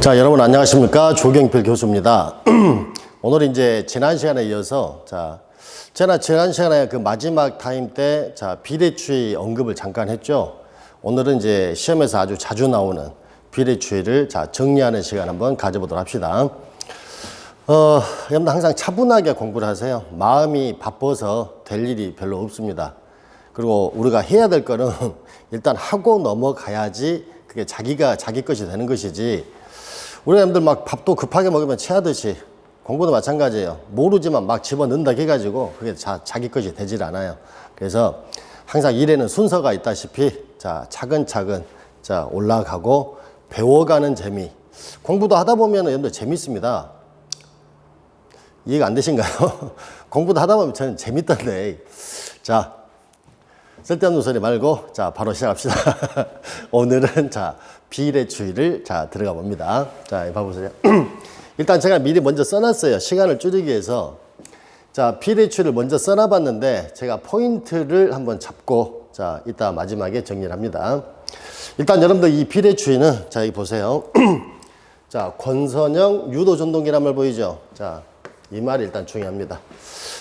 자, 여러분 안녕하십니까? 조경필 교수입니다. 오늘 이제 지난 시간에 이어서 자, 제가 지난 시간에 그 마지막 타임 때 자, 비례추의 언급을 잠깐 했죠. 오늘은 이제 시험에서 아주 자주 나오는 비례추의를 자, 정리하는 시간 한번 가져보도록 합시다. 어, 여러분 항상 차분하게 공부를 하세요. 마음이 바빠서 될 일이 별로 없습니다. 그리고 우리가 해야 될 거는 일단 하고 넘어가야지 그게 자기가 자기 것이 되는 것이지 우리 사람들 막 밥도 급하게 먹으면 체하듯이 공부도 마찬가지예요. 모르지만 막 집어넣는다 해가지고 그게 자, 자기 것이 되질 않아요. 그래서 항상 일에는 순서가 있다시피 자, 차근차근 자, 올라가고 배워가는 재미. 공부도 하다 보면 여러분들 재밌습니다. 이해가 안 되신가요? 공부도 하다 보면 저는 재밌던데. 자, 쓸데없는 소리 말고, 자, 바로 시작합시다. 오늘은, 자, 비례추의를, 자, 들어가 봅니다. 자, 봐보세요. 일단 제가 미리 먼저 써놨어요. 시간을 줄이기 위해서. 자, 비례추를 먼저 써놔봤는데, 제가 포인트를 한번 잡고, 자, 이따 마지막에 정리를 합니다. 일단 여러분들 이 비례추의는, 자, 여기 보세요. 자, 권선영 유도 전동기란 말 보이죠? 자, 이 말이 일단 중요합니다.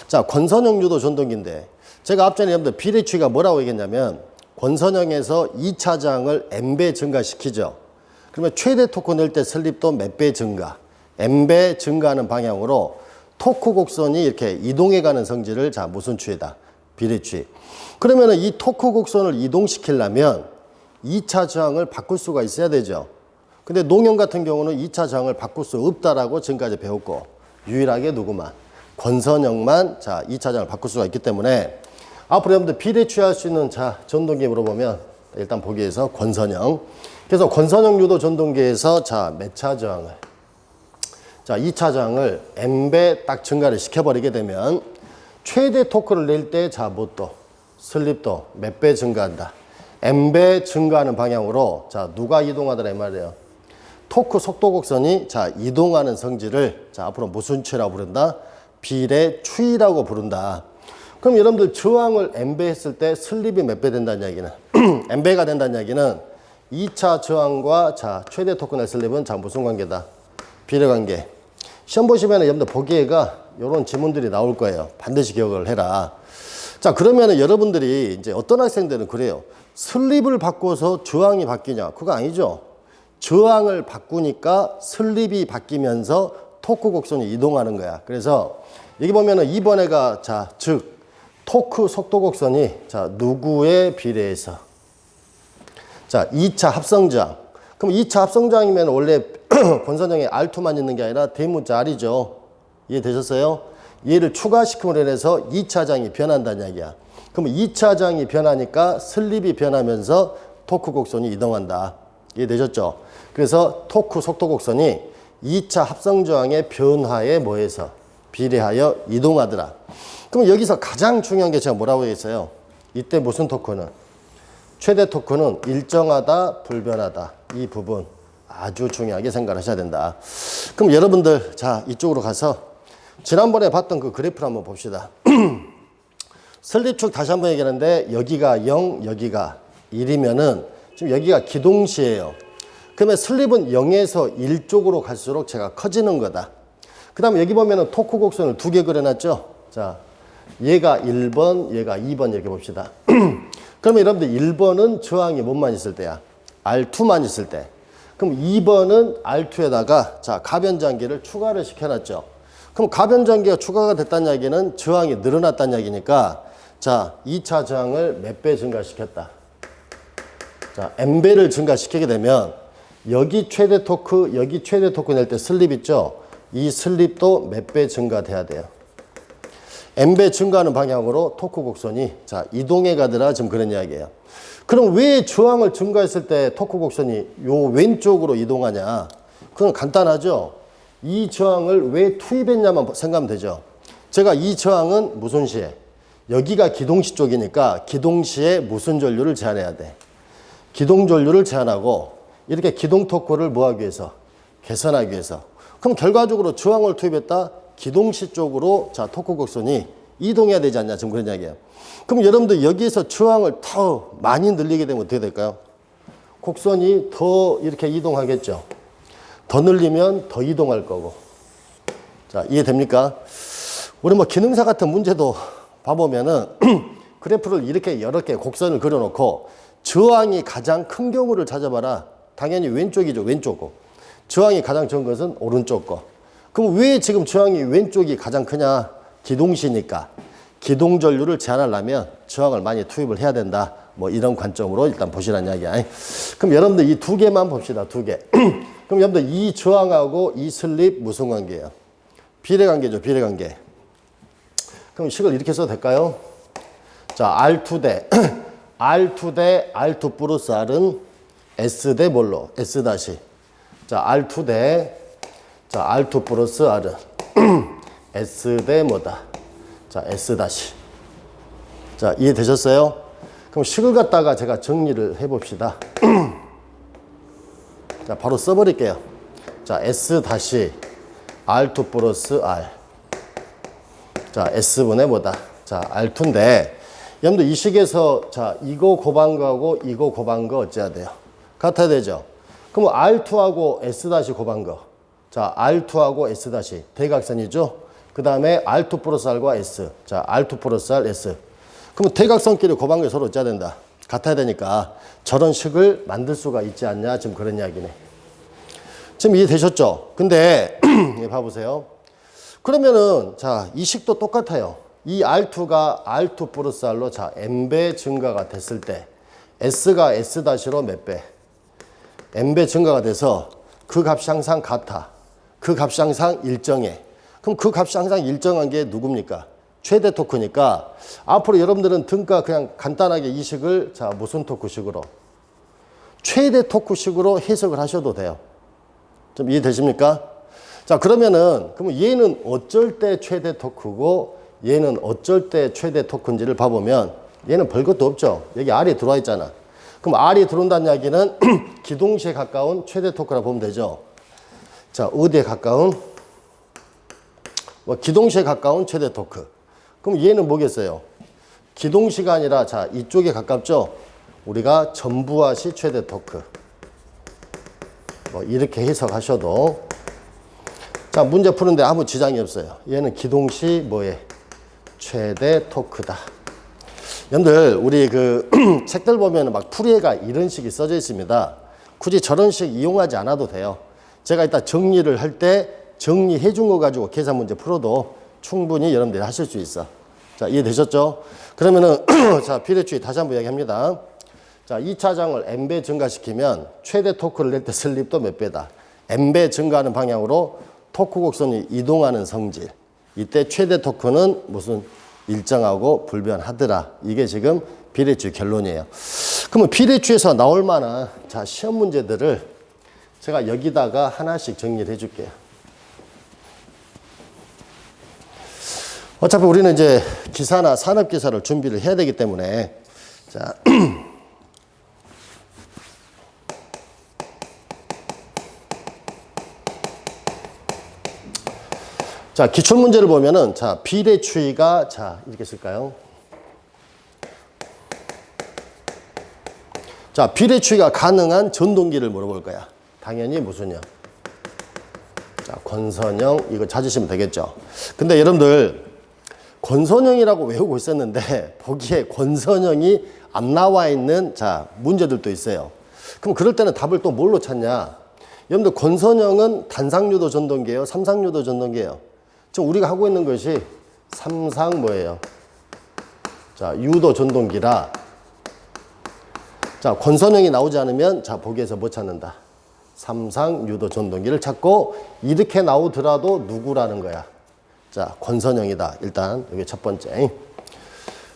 자, 권선영 유도 전동기인데 제가 앞전에 여러분들 비례추가 뭐라고 얘기했냐면 권선영에서 2차장을 N배 증가시키죠. 그러면 최대 토크 낼때 슬립도 몇 배 증가, N배 증가하는 방향으로 토크 곡선이 이렇게 이동해 가는 성질을 자, 무슨 추이다? 비례추. 그러면 이 토크 곡선을 이동시키려면 2차 저항을 바꿀 수가 있어야 되죠. 근데 농형 같은 경우는 2차 저항을 바꿀 수 없다라고 지금까지 배웠고 유일하게 누구만 권선영만 자 2차 저항을 바꿀 수가 있기 때문에 앞으로 여러분들 비례 취할 수 있는 자 전동기 물어보면 일단 보기 위해서 권선영. 그래서 권선영 유도 전동기에서 자몇차 저항을? 자 2차 저항을 N배 딱 증가를 시켜버리게 되면 최대 토크를 낼 때자 뭣도 슬립도 몇 배 증가한다. N배 증가하는 방향으로 자 누가 이동하더라 이 말이에요. 토크 속도 곡선이 자 이동하는 성질을 자 앞으로 무슨 추라고 부른다? 비례 추이라고 부른다. 그럼 여러분들 저항을 n배 했을 때 슬립이 몇 배 된다는 이야기는 n배가 된다는 이야기는 2차 저항과 자 최대 토크의 슬립은 자 무슨 관계다? 비례 관계. 시험 보시면 여러분들 보기에가 이런 지문들이 나올 거예요. 반드시 기억을 해라. 자 그러면 여러분들이 이제 어떤 학생들은 그래요. 슬립을 바꿔서 저항이 바뀌냐? 그거 아니죠. 저항을 바꾸니까 슬립이 바뀌면서 토크 곡선이 이동하는 거야. 그래서 여기 보면은 이번 애가 자, 즉 토크 속도 곡선이 자, 누구에 비례해서 자, 2차 합성장. 그럼 2차 합성장이면 원래 권선형에 R2만 있는 게 아니라 대문자 R이죠. 이해되셨어요? 얘를 추가시킴으로 인해서 2차장이 변한다는 이야기야. 그럼 2차장이 변하니까 슬립이 변하면서 토크 곡선이 이동한다. 이해되셨죠? 그래서 토크 속도 곡선이 2차 합성 저항의 변화에 뭐해서 비례하여 이동하더라. 그럼 여기서 가장 중요한 게 제가 뭐라고 했어요? 이때 무슨 토크는? 최대 토크는 일정하다, 불변하다. 이 부분 아주 중요하게 생각하셔야 된다. 그럼 여러분들, 자, 이쪽으로 가서 지난번에 봤던 그 그래프를 한번 봅시다. 설립축 다시 한번 얘기하는데 여기가 0, 여기가 1이면은 지금 여기가 기동시예요. 그러면 슬립은 0에서 1 쪽으로 갈수록 제가 커지는 거다. 그 다음에 여기 보면은 토크 곡선을 두 개 그려놨죠? 자, 얘가 1번, 얘가 2번 이렇게 봅시다. 그러면 여러분들 1번은 저항이 뭐만 있을 때야? R2만 있을 때. 그럼 2번은 R2에다가 자, 가변장기를 추가를 시켜놨죠. 그럼 가변장기가 추가가 됐다는 이야기는 저항이 늘어났다는 이야기니까 자, 2차 저항을 몇 배 증가시켰다. 자, N배를 증가시키게 되면 여기 최대 토크, 여기 최대 토크 낼 때 슬립 있죠? 이 슬립도 몇 배 증가돼야 돼요. N배 증가하는 방향으로 토크 곡선이 자, 이동해 가더라 지금 그런 이야기예요. 그럼 왜 저항을 증가했을 때 토크 곡선이 요 왼쪽으로 이동하냐? 그건 간단하죠. 이 저항을 왜 투입했냐만 생각하면 되죠. 제가 이 저항은 무슨 시에? 여기가 기동시 쪽이니까 기동시에 무슨 전류를 제한해야 돼? 기동 전류를 제한하고 이렇게 기동 토크를 뭐하기 위해서? 개선하기 위해서. 그럼 결과적으로 저항을 투입했다. 기동시 쪽으로 자 토크 곡선이 이동해야 되지 않냐 지금 그런 이야기예요. 그럼 여러분들 여기에서 저항을 더 많이 늘리게 되면 어떻게 될까요? 곡선이 더 이렇게 이동하겠죠. 더 늘리면 더 이동할 거고. 자, 이해됩니까? 우리 뭐 기능사 같은 문제도 봐보면은 그래프를 이렇게 여러 개 곡선을 그려놓고 저항이 가장 큰 경우를 찾아봐라. 당연히 왼쪽이죠, 왼쪽 거. 저항이 가장 적은 것은 오른쪽 거. 그럼 왜 지금 저항이 왼쪽이 가장 크냐? 기동시니까. 기동 전류를 제한하려면 저항을 많이 투입을 해야 된다. 뭐 이런 관점으로 일단 보시라는 이야기야. 그럼 여러분들 이 두 개만 봅시다. 두 개. 그럼 여러분들 이 저항하고 이 슬립 무슨 관계예요? 비례 관계죠. 비례 관계. 그럼 식을 이렇게 써도 될까요? 자, R2 대 R2 대 R2 플러스 R은 S 대 뭘로? S 다시. 자, R2 대 자, R2 플러스 R은 S 대 뭐다? 자, S 다시. 자, 이해되셨어요? 그럼 식을 갖다가 제가 정리를 해 봅시다. 자, 바로 써 버릴게요. 자, S 다시 R2 플러스 R. 자, S분의 뭐다? 자, R2인데, 여러분들 이 식에서, 자, 이거 곱한 거하고 이거 곱한 거 어째야 돼요? 같아야 되죠? 그럼 R2하고 S 다시 곱한 거. 자, R2하고 S 다시. 대각선이죠? 그 다음에 R2 플러스 R과 S. 자, R2 플러스 R, S. 그럼 대각선끼리 게 서로 어째야 된다? 같아야 되니까 저런 식을 만들 수가 있지 않냐? 지금 그런 이야기네. 지금 이해되셨죠? 근데, 예, 봐보세요. 그러면은 자, 이 식도 똑같아요. 이 R2가 R2 플러스 R로 자, N배 증가가 됐을 때 S가 S 다시로 몇 배? N배 증가가 돼서 그 값이 항상 같아. 그 값이 항상 일정해. 그럼 그 값이 항상 일정한 게 누굽니까? 최대 토크니까 앞으로 여러분들은 등가 그냥 간단하게 이 식을 자, 무슨 토크식으로? 최대 토크식으로 해석을 하셔도 돼요. 좀 이해되십니까? 자, 그러면은, 그러면 얘는 어쩔 때 최대 토크고, 얘는 어쩔 때 최대 토크인지를 봐보면, 얘는 별것도 없죠. 여기 R이 들어와 있잖아. 그럼 R이 들어온다는 이야기는 기동시에 가까운 최대 토크라 보면 되죠. 자, 어디에 가까운? 뭐, 기동시에 가까운 최대 토크. 그럼 얘는 뭐겠어요? 기동시가 아니라, 자, 이쪽에 가깝죠? 우리가 전부하시 최대 토크. 뭐, 이렇게 해석하셔도 자, 문제 푸는데 아무 지장이 없어요. 얘는 기동시 뭐에? 최대 토크다. 여러분들, 우리 그 책들 보면 막 풀이가 이런 식이 써져 있습니다. 굳이 저런 식 이용하지 않아도 돼요. 제가 이따 정리를 할 때 정리해 준 거 가지고 계산 문제 풀어도 충분히 여러분들이 하실 수 있어. 자, 이해되셨죠? 그러면은, 자, 비례주의 다시 한번 이야기 합니다. 자, 2차장을 n배 증가시키면 최대 토크를 낼 때 슬립도 몇 배다? n배 증가하는 방향으로 토크 곡선이 이동하는 성질. 이때 최대 토크는 무슨 일정하고 불변하더라. 이게 지금 비례주의 결론이에요. 그러면 비례주에서 나올 만한 자 시험 문제들을 제가 여기다가 하나씩 정리를 해줄게요. 어차피 우리는 이제 기사나 산업 기사를 준비를 해야 되기 때문에 자 자, 기출 문제를 보면은 자, 비례추이가 자, 이렇게 쓸까요? 자, 비례추이가 가능한 전동기를 물어볼 거야. 당연히 무슨요? 자, 권선영 이거 찾으시면 되겠죠. 근데 여러분들 권선영이라고 외우고 있었는데 보기에 권선영이 안 나와 있는 자, 문제들도 있어요. 그럼 그럴 때는 답을 또 뭘로 찾냐? 여러분들 권선영은 단상유도 전동기예요, 삼상유도 전동기예요. 지금 우리가 하고 있는 것이 삼상 뭐예요? 자, 유도 전동기라. 자, 권선형이 나오지 않으면 자, 보기에서 못 찾는다. 삼상 유도 전동기를 찾고 이렇게 나오더라도 누구라는 거야? 자, 권선형이다. 일단 여기 첫 번째.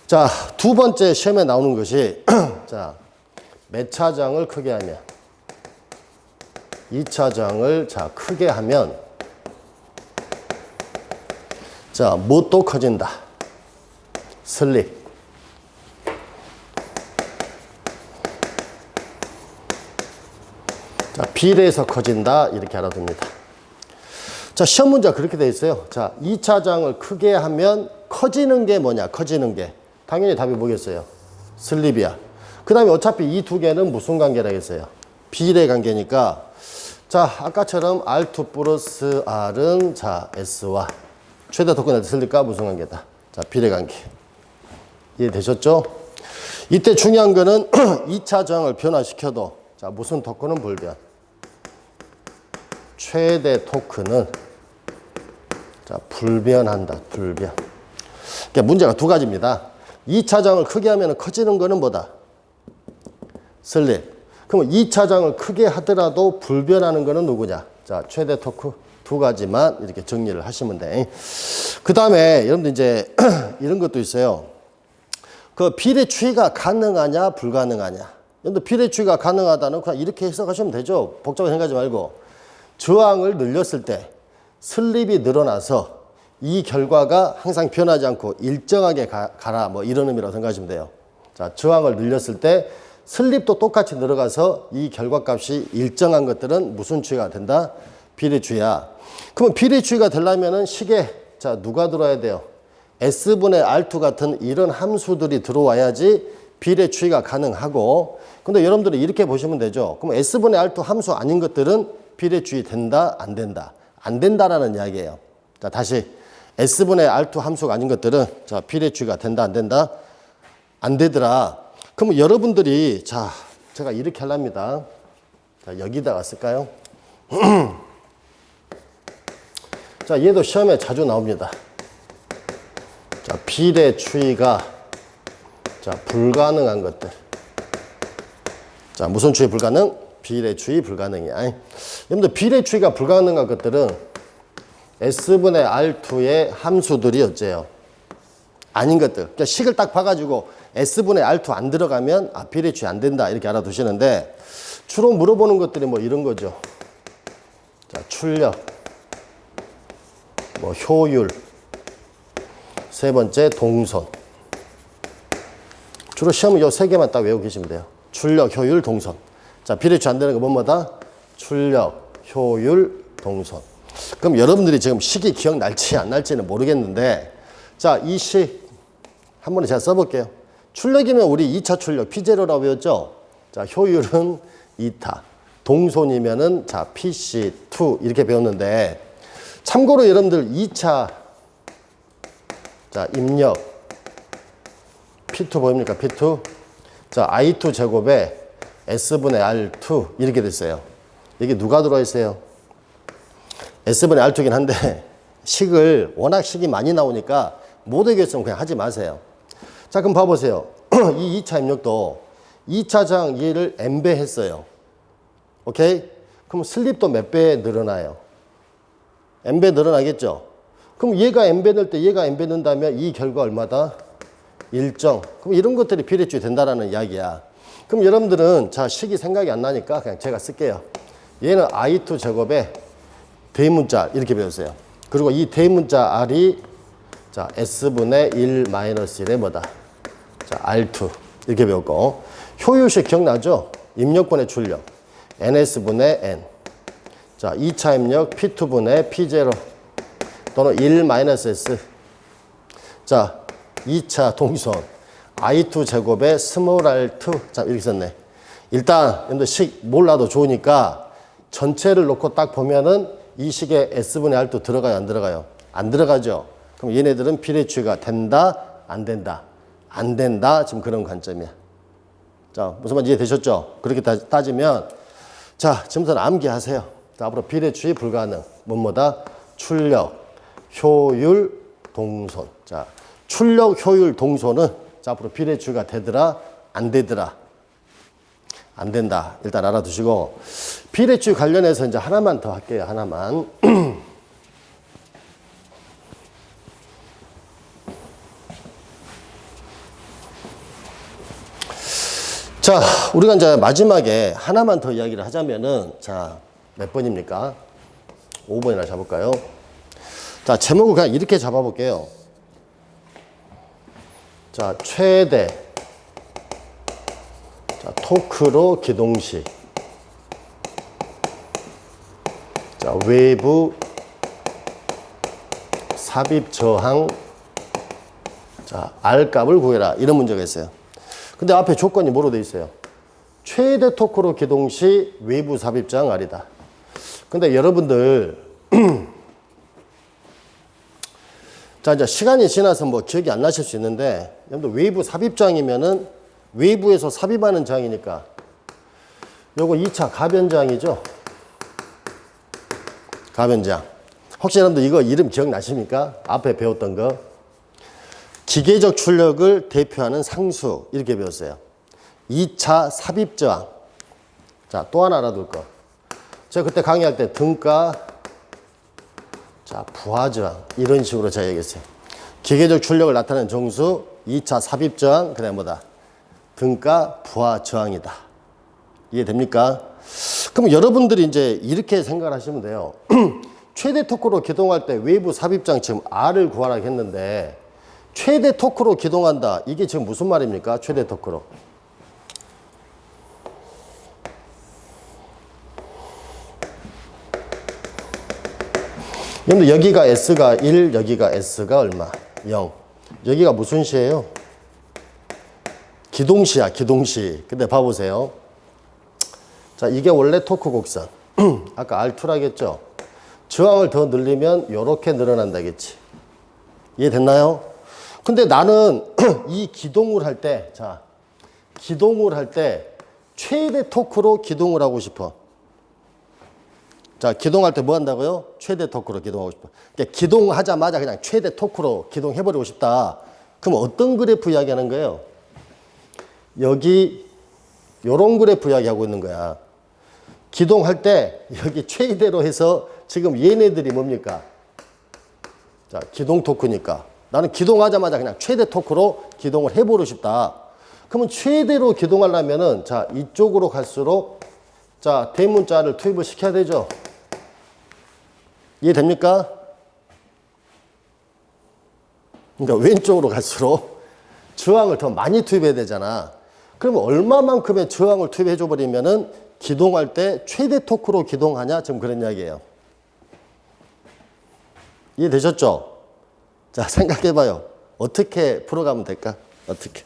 자, 두 번째 시험에 나오는 것이 자, 몇 차장을 크게 하면 2차장을 자, 크게 하면 자, 무엇도 커진다. 슬립. 자, 비례해서 커진다. 이렇게 알아둡니다. 자, 시험 문제가 그렇게 돼 있어요. 자, 2차장을 크게 하면 커지는 게 뭐냐? 커지는 게. 당연히 답이 뭐겠어요? 슬립이야. 그 다음에 어차피 이 두 개는 무슨 관계라 했어요? 비례 관계니까 자, 아까처럼 R2 플러스 R은 자, S와 최대 토크는 틀릴까? 무슨 관계다. 자, 비례 관계. 이해되셨죠? 이때 중요한 거는 2차 저항을 변화시켜도 자, 무슨 토크는 불변. 최대 토크는 자, 불변한다. 불변. 그러니까 문제가 두 가지입니다. 2차 저항을 크게 하면 커지는 거는 뭐다? 슬립. 그럼 2차 저항을 크게 하더라도 불변하는 거는 누구냐? 자, 최대 토크 두 가지만 이렇게 정리를 하시면 돼. 그 다음에 여러분들 이제 이런 것도 있어요. 그 비례 추이가 가능하냐 불가능하냐. 비례 추이가 가능하다는 그냥 이렇게 해석하시면 되죠. 복잡하게 생각하지 말고 저항을 늘렸을 때 슬립이 늘어나서 이 결과가 항상 변하지 않고 일정하게 가, 가라 뭐 이런 의미라고 생각하시면 돼요. 자 저항을 늘렸을 때 슬립도 똑같이 늘어가서 이 결과값이 일정한 것들은 무슨 추이가 된다? 비례추이야. 그러면 비례추이가 되려면은 식에 자 누가 들어야 돼요? S분의 R2 같은 이런 함수들이 들어와야지 비례추이가 가능하고 근데 여러분들이 이렇게 보시면 되죠. 그럼 S분의 R2 함수 아닌 것들은 비례추이 된다 안 된다 안 된다라는 이야기예요. 자 다시 S분의 R2 함수가 아닌 것들은 자 비례추이가 된다 안 된다 안 되더라. 그럼 여러분들이 자 제가 이렇게 하랍니다. 자 여기다가 쓸까요? 자 얘도 시험에 자주 나옵니다. 자 비례 추이가 자 불가능한 것들. 자 무슨 추이 불가능? 비례 추이 불가능이야. 여러분들 비례 추이가 불가능한 것들은 S분의 R2의 함수들이 어째요? 아닌 것들. 그러니까 식을 딱 봐가지고 S분의 R2 안 들어가면 아, 비례추이 안 된다. 이렇게 알아두시는데 주로 물어보는 것들이 뭐 이런 거죠. 자, 출력, 뭐 효율, 세 번째 동선. 주로 시험은 요 세 개만 딱 외우고 계시면 돼요. 출력, 효율, 동선. 자, 비례추이 안 되는 거 뭐뭐다? 출력, 효율, 동선. 그럼 여러분들이 지금 식이 기억날지 안 날지는 모르겠는데 자, 이 식 한 번에 제가 써볼게요. 출력이면 우리 2차 출력 P0라고 배웠죠? 자, 효율은 2타. 동선이면은 자, PC2 이렇게 배웠는데 참고로 여러분들 2차 자, 입력 P2 보입니까? P2. 자, I2 제곱에 S분의 R2 이렇게 됐어요. 이게 누가 들어와 있어요? S분의 R2긴 한데 식을 워낙 식이 많이 나오니까 못 외겼으면 그냥 하지 마세요. 자, 그럼 봐보세요. 이 2차 입력도 2차 장 얘를 n배 했어요. 오케이? 그럼 슬립도 몇 배 늘어나요? n배 늘어나겠죠? 그럼 얘가 n배 넣을 때 얘가 n배 넣는다면 이 결과 얼마다? 일정. 그럼 이런 것들이 비례주의 된다라는 이야기야. 그럼 여러분들은 자, 식이 생각이 안 나니까 그냥 제가 쓸게요. 얘는 i2 제곱에 대문자 이렇게 배웠어요. 그리고 이 대문자 r이 자, s분의 1 마이너스 1의 뭐다? 자, R2 이렇게 배웠고 효율식 기억나죠? 입력분의 출력 NS분의 N 자 2차 입력 P2분의 P0 또는 1 마이너스 S 자 2차 동선 I2 제곱의 스몰 R2 자 이렇게 썼네 일단 여러분들 식 몰라도 좋으니까 전체를 놓고 딱 보면은 이 식에 S분의 R2 들어가요 안 들어가요? 안 들어가죠 그럼 얘네들은 비례추이가 된다 안 된다 안 된다. 지금 그런 관점이야. 자, 무슨 말인지 이해되셨죠? 그렇게 따, 따지면, 자, 지금부터 암기하세요. 자, 앞으로 비례추이 불가능. 뭐뭐다? 출력, 효율, 동선. 자, 출력, 효율, 동선은 자, 앞으로 비례추이가 되더라? 안 되더라? 안 된다. 일단 알아두시고, 비례추이 관련해서 이제 하나만 더 할게요. 하나만. 자, 우리가 이제 마지막에 하나만 더 이야기를 하자면은, 자, 몇 번입니까? 5번이나 잡을까요? 자, 제목을 그냥 이렇게 잡아볼게요. 자, 최대. 자, 토크로 기동시. 자, 외부 삽입 저항. 자, R 값을 구해라. 이런 문제가 있어요. 근데 앞에 조건이 뭐로 돼 있어요? 최대 토크로 기동 시 외부 삽입장 R이다. 근데 여러분들 자 이제 시간이 지나서 뭐 기억이 안 나실 수 있는데 여러분들 외부 삽입장이면은 외부에서 삽입하는 장이니까 요거 2차 가변장이죠. 가변장. 혹시 여러분들 이거 이름 기억나십니까? 앞에 배웠던 거. 기계적 출력을 대표하는 상수 이렇게 배웠어요. 2차 삽입저항. 자, 또 하나 알아둘 거. 제가 그때 강의할 때 등가, 자, 부하저항 이런 식으로 제가 얘기했어요. 기계적 출력을 나타내는 정수 2차 삽입 저항 그다음 뭐다? 등가 부하 저항이다. 이해됩니까? 그럼 여러분들이 이제 이렇게 생각을 하시면 돼요. 최대 토크로 기동할 때 외부 삽입장 지금 R을 구하라 했는데 최대 토크로 기동한다. 이게 지금 무슨 말입니까? 최대 토크로. 여러분 여기가 S가 1, 여기가 S가 얼마? 0. 여기가 무슨 시예요? 기동시야, 기동시. 근데 봐보세요. 자, 이게 원래 토크 곡선. 아까 R2라겠죠? 저항을 더 늘리면 이렇게 늘어난다겠지. 이해됐나요? 근데 나는 이 기동을 할 때, 자, 기동을 할 때 최대 토크로 기동을 하고 싶어. 자, 기동할 때 뭐 한다고요? 최대 토크로 기동하고 싶어. 그러니까 기동하자마자 그냥 최대 토크로 기동해버리고 싶다. 그럼 어떤 그래프 이야기하는 거예요? 여기 요런 그래프 이야기하고 있는 거야. 기동할 때 여기 최대로 해서 지금 얘네들이 뭡니까? 자, 기동 토크니까. 나는 기동하자마자 그냥 최대 토크로 기동을 해보고 싶다. 그러면 최대로 기동하려면은 자, 이쪽으로 갈수록 자, 대문자를 투입을 시켜야 되죠. 이해됩니까? 그러니까 왼쪽으로 갈수록 저항을 더 많이 투입해야 되잖아. 그러면 얼마만큼의 저항을 투입해 줘 버리면은 기동할 때 최대 토크로 기동하냐? 지금 그런 이야기예요. 이해되셨죠? 자, 생각해 봐요. 어떻게 풀어가면 될까? 어떻게?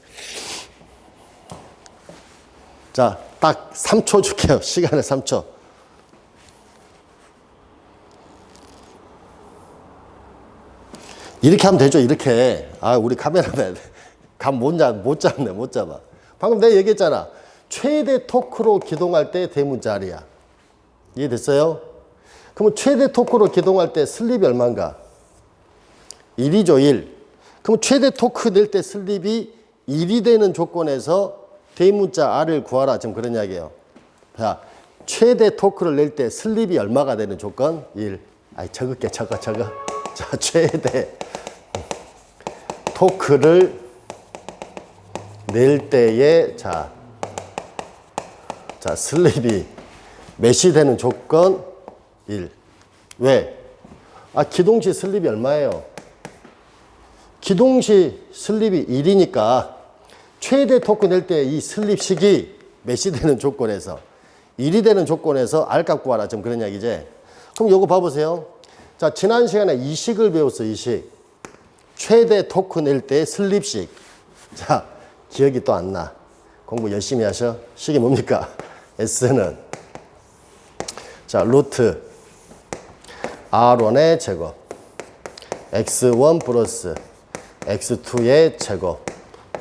자, 딱 3초 줄게요. 시간을 3초. 이렇게 하면 되죠. 이렇게. 아, 우리 카메라맨 감못 잡, 못 잡네, 못 잡아. 방금 내가 얘기했잖아. 최대 토크로 기동할 때 대문자리야. 이해됐어요? 그러면 최대 토크로 기동할 때 슬립이 얼마인가? 1이죠, 1. 그럼 최대 토크 낼때 슬립이 1이 되는 조건에서 대문자 R을 구하라. 지금 그런 이야기예요. 자, 최대 토크를 낼 때 슬립이 얼마가 되는 조건? 1. 아이, 적을게, 적어, 적어. 자, 최대 토크를 낼 때의 자, 자 슬립이 몇이 되는 조건 1. 왜? 아 기동시 슬립이 얼마예요? 기동시 슬립이 1이니까 최대 토크 낼 때 이 슬립식이 몇이 되는 조건에서 1이 되는 조건에서 R값 구하라. 지금 그런 이야기지. 그럼 요거 봐보세요. 자 지난 시간에 이식을 배웠어 이식. 최대 낼때 슬립식. 자 기억이 또 안 나. 공부 열심히 하셔. 식이 뭡니까? S는 자 루트 R1의 제곱 X1 플러스 X2의 제곱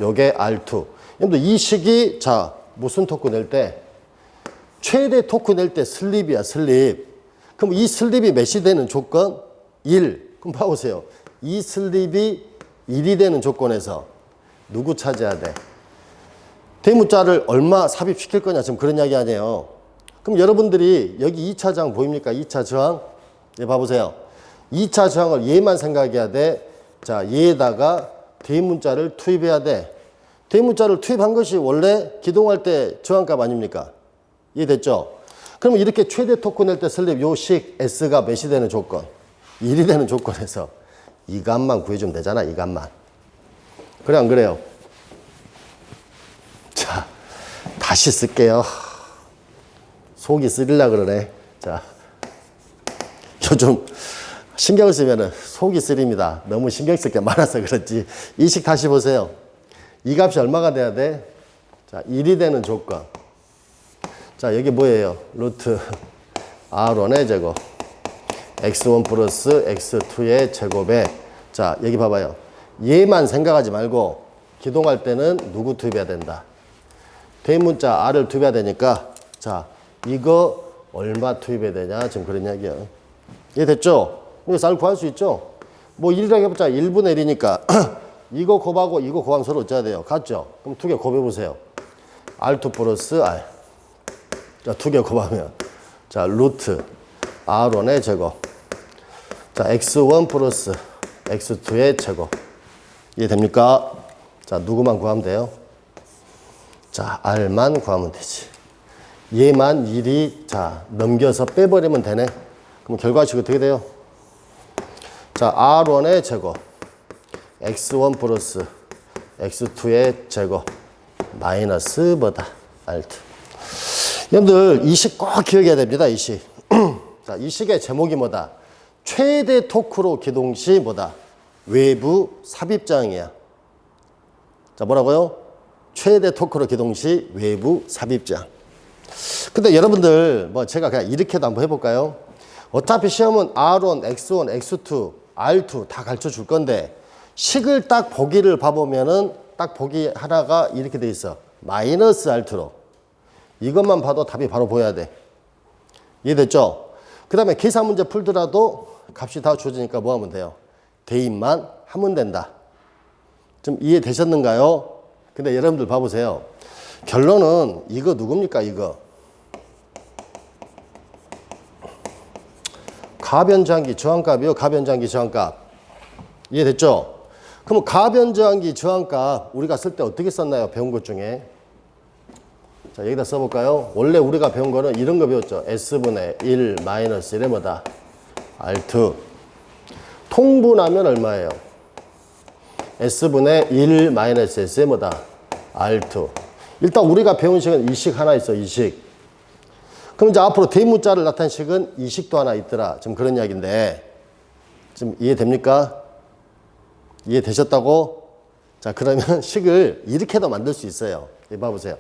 요게 R2 여러분들 이 식이 자 무슨 토크 낼때 최대 토크 낼때 슬립이야 슬립 그럼 이 슬립이 몇이 되는 조건? 1 그럼 봐보세요 이 슬립이 1이 되는 조건에서 누구 찾아야 돼? 대문자를 얼마 삽입시킬 거냐 지금 그런 이야기 아니에요. 그럼 여러분들이 여기 2차 저항 보입니까? 2차 저항. 예, 봐보세요. 2차 저항을 얘만 생각해야 돼. 자, 얘에다가 대문자를 투입해야 돼. 대문자를 투입한 것이 원래 기동할 때 저항값 아닙니까? 이해됐죠? 그러면 이렇게 최대 토크 낼때 슬립 요식 S가 몇이 되는 조건? 1이 되는 조건에서 이 값만 구해주면 되잖아, 이 값만. 그래, 안 그래요? 자, 다시 쓸게요. 속이 쓰릴라 그러네. 자, 요즘 신경을 쓰면은 속이 쓰립니다. 너무 신경 쓸 게 많아서 그렇지. 이식 다시 보세요. 이 값이 얼마가 돼야 돼? 자, 1이 되는 조건. 자, 여기 뭐예요? 루트 R1의 제곱. X1 플러스 X2의 제곱에 자, 여기 봐봐요. 얘만 생각하지 말고 기동할 때는 누구 투입해야 된다. 대문자 R을 투입해야 되니까 자, 이거 얼마 투입해야 되냐? 지금 그런 이야기야. 이해됐죠? 여기서 R 구할 수 있죠? 뭐 1이라고 해봤자 1분의 1이니까 이거 곱하고 이거 곱하면 서로 어쩌야 돼요? 같죠? 그럼 두 개 곱해보세요. R2 플러스 R. 자, 두 개 곱하면. 자, 루트 R1의 제곱. 자, X1 플러스 X2의 제곱. 이해됩니까? 자, 누구만 구하면 돼요? 자, R만 구하면 되지. 얘만 1이, 자, 넘겨서 빼버리면 되네. 그럼 결과식 어떻게 돼요? 자, R1의 제곱. X1 플러스 X2의 제곱. 마이너스 뭐다? R2. 여러분들 이식꼭 기억해야 됩니다. 이 식. 자, 이 식의 제목이 뭐다? 최대 토크로 기동 시 뭐다? 외부 삽입장이야. 자, 뭐라고요? 최대 토크로 기동 시 외부 삽입장. 근데 여러분들 뭐 제가 그냥 이렇게도 한번 해볼까요? 어차피 시험은 R1, X1, X2, R2 다 가르쳐 줄 건데 식을 딱 보기를 봐보면은 딱 보기 하나가 이렇게 돼 있어. 마이너스 R2로. 이것만 봐도 답이 바로 보여야 돼. 이해됐죠? 그 다음에 계산 문제 풀더라도 값이 다 주어지니까 뭐 하면 돼요? 대입만 하면 된다. 좀 이해되셨는가요? 근데 여러분들 봐보세요. 결론은 이거 누굽니까, 이거? 가변장기 저항값이요, 가변장기 저항값. 이해됐죠? 그럼 가변장기 저항값 우리가 쓸 때 어떻게 썼나요? 배운 것 중에. 자, 여기다 써볼까요? 원래 우리가 배운 거는 이런 거 배웠죠. S분의 1 마이너스 1의 뭐다? R2. 통분하면 얼마예요? S분의 1 마이너스 S의 뭐다? R2. 일단 우리가 배운 식은 이 식 하나 있어, 이 식. 그럼 이제 앞으로 대문자를 나타낸 식은 이 식도 하나 있더라. 지금 그런 이야기인데. 지금 이해됩니까? 이해되셨다고? 자, 그러면 식을 이렇게도 만들 수 있어요. 이 봐보세요.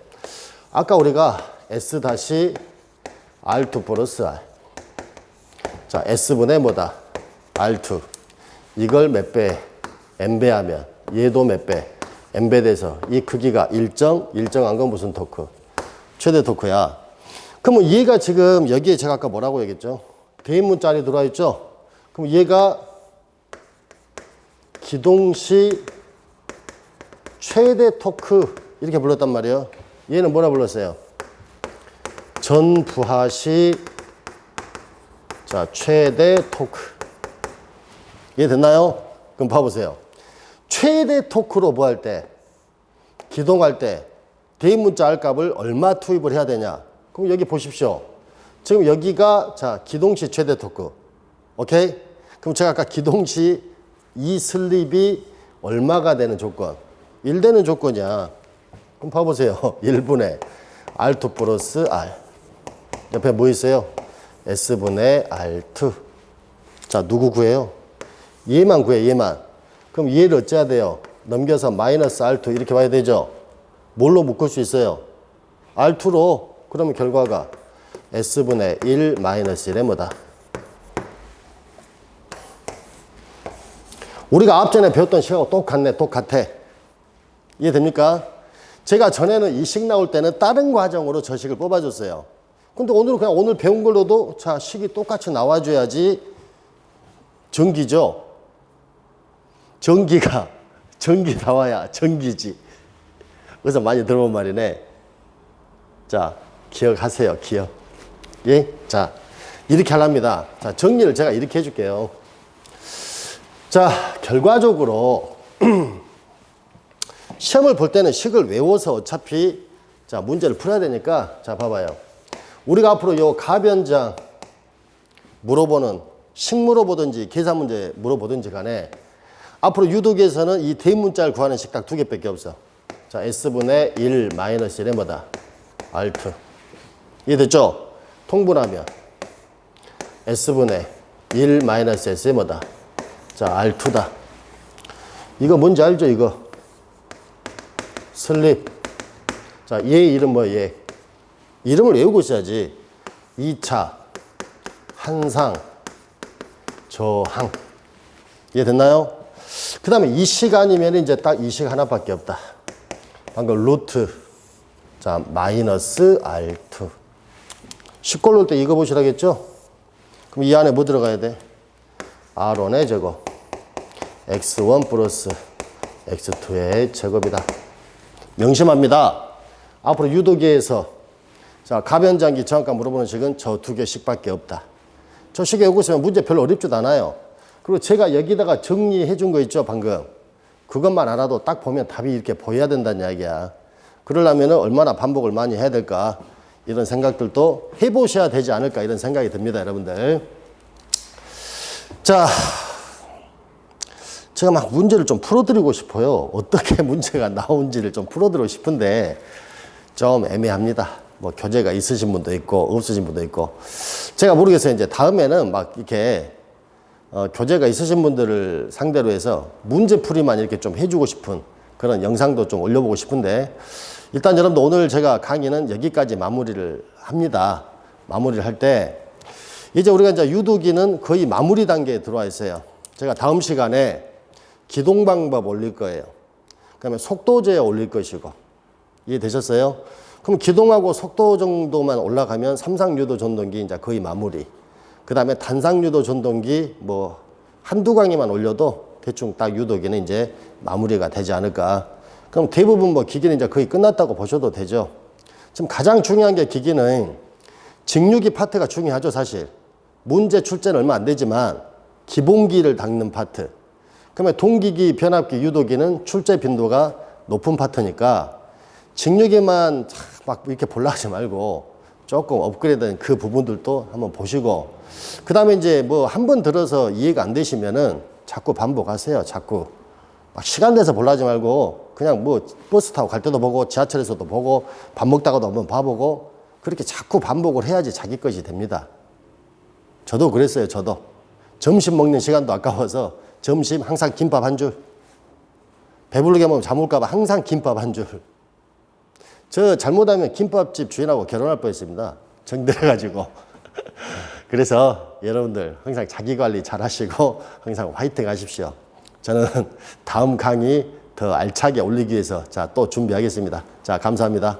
아까 우리가 S 다시 R2 플러스 R. 자, S분의 뭐다? R2. 이걸 몇 배? N배 하면 얘도 몇 배? N배 돼서 이 크기가 일정, 일정한 건 무슨 토크? 최대 토크야. 그러면 얘가 지금 여기에 제가 아까 뭐라고 얘기했죠? 대문자리 들어와 있죠? 그럼 얘가 기동시 최대 토크 이렇게 불렀단 말이에요. 얘는 뭐라 불렀어요? 전부하시 자 최대 토크 이해 됐나요? 그럼 봐보세요. 최대 토크로 뭐 할 때? 기동할 때 대입문자 R 값을 얼마 투입을 해야 되냐? 그럼 여기 보십시오. 지금 여기가 자 기동시 최대 토크. 오케이? 그럼 제가 아까 기동시 이 슬립이 얼마가 되는 조건? 1 되는 조건이야. 그럼 봐보세요. 1분의 R2 플러스 R. 옆에 뭐 있어요? S분의 R2. 자, 누구 구해요? 얘만 구해, 얘만. 그럼 얘를 어째야 돼요? 넘겨서 마이너스 R2 이렇게 봐야 되죠? 뭘로 묶을 수 있어요? R2로. 그러면 결과가 S분의 1 마이너스 1의 뭐다? 우리가 앞전에 배웠던 시하고 똑같네, 똑같아. 이해됩니까? 제가 전에는 이식 나올 때는 다른 과정으로 저 식을 뽑아줬어요. 근데 오늘은 그냥 오늘 배운 걸로도 자, 식이 똑같이 나와줘야지 전기죠. 전기가, 전기 나와야 전기지. 그래서 많이 들어본 말이네. 자, 기억하세요, 기억. 예? 자, 이렇게 하랍니다. 자, 정리를 제가 이렇게 해줄게요. 자, 결과적으로 시험을 볼 때는 식을 외워서 어차피 자, 문제를 풀어야 되니까 자, 봐봐요. 우리가 앞으로 요 가변장 물어보는 식 물어보든지 계산 문제 물어보든지 간에 앞으로 유독에서는 이 대문자를 구하는 식 딱 두 개밖에 없어. 자, S분의 1 마이너스 1의 뭐다? R2. 이해됐죠? 통분하면 S분의 1 마이너스 S의 뭐다? 자, R2다. 이거 뭔지 알죠, 이거? 슬립. 자, 얘 이름 뭐, 얘. 이름을 외우고 있어야지. 2차 한상, 저항. 이해됐나요? 그 다음에 이 시간이면 이제 딱 이 시간 하나밖에 없다. 방금 루트. 자, 마이너스 R2. 식골 놓을 때 이거 보시라겠죠? 그럼 이 안에 뭐 들어가야 돼? R1의 제곱. X1 플러스 X2의 제곱이다. 명심합니다. 앞으로 유도계에서 자, 가변장기 정확한 물어보는 식은 저 두 개씩밖에 없다. 저 식에 오고 있으면 문제 별로 어렵지도 않아요. 그리고 제가 여기다가 정리해 준 거 있죠, 방금. 그것만 알아도 딱 보면 답이 이렇게 보여야 된다는 이야기야. 그러려면 얼마나 반복을 많이 해야 될까? 이런 생각들도 해보셔야 되지 않을까? 이런 생각이 듭니다, 여러분들. 자, 제가 막 문제를 좀 풀어드리고 싶어요. 어떻게 문제가 나온지를 좀 풀어드리고 싶은데 좀 애매합니다. 뭐 교재가 있으신 분도 있고 없으신 분도 있고 제가 모르겠어요. 이제 다음에는 막 이렇게 어, 교재가 있으신 분들을 상대로 해서 문제 풀이만 이렇게 좀 해주고 싶은 그런 영상도 좀 올려보고 싶은데 일단 여러분들 오늘 제가 강의는 여기까지 마무리를 합니다. 마무리를 할 때 이제 우리가 이제 유도기는 거의 마무리 단계에 들어와 있어요. 제가 다음 시간에 기동 방법 올릴 거예요. 그다음에 속도제 올릴 것이고 이해되셨어요? 그럼 기동하고 속도 정도만 올라가면 삼상유도 전동기 이제 거의 마무리. 그다음에 단상유도 전동기 뭐 한두 강의만 올려도 대충 딱 유도기는 이제 마무리가 되지 않을까. 그럼 대부분 뭐 기기는 이제 거의 끝났다고 보셔도 되죠. 지금 가장 중요한 게 기기는 직류기 파트가 중요하죠, 사실. 문제 출제는 얼마 안 되지만 기본기를 닦는 파트. 그러면 동기기, 변압기, 유도기는 출제 빈도가 높은 파트니까 직류기만 참막 이렇게 볼라 하지 말고 조금 업그레이드된 그 부분들도 한번 보시고 그 다음에 이제 뭐 한 번 들어서 이해가 안 되시면은 자꾸 반복하세요. 자꾸 막 시간 내서 볼라 하지 말고 그냥 뭐 버스 타고 갈 때도 보고 지하철에서도 보고 밥 먹다가도 한번 봐보고 그렇게 자꾸 반복을 해야지 자기 것이 됩니다. 저도 그랬어요. 저도 점심 먹는 시간도 아까워서 점심 항상 김밥 한 줄. 배부르게 먹으면 잠올까봐 항상 김밥 한 줄. 저 잘못하면 김밥집 주인하고 결혼할 뻔했습니다. 정들어가지고. 그래서 여러분들 항상 자기 관리 잘 하시고 항상 화이팅 하십시오. 저는 다음 강의 더 알차게 올리기 위해서 자, 또 준비하겠습니다. 자, 감사합니다.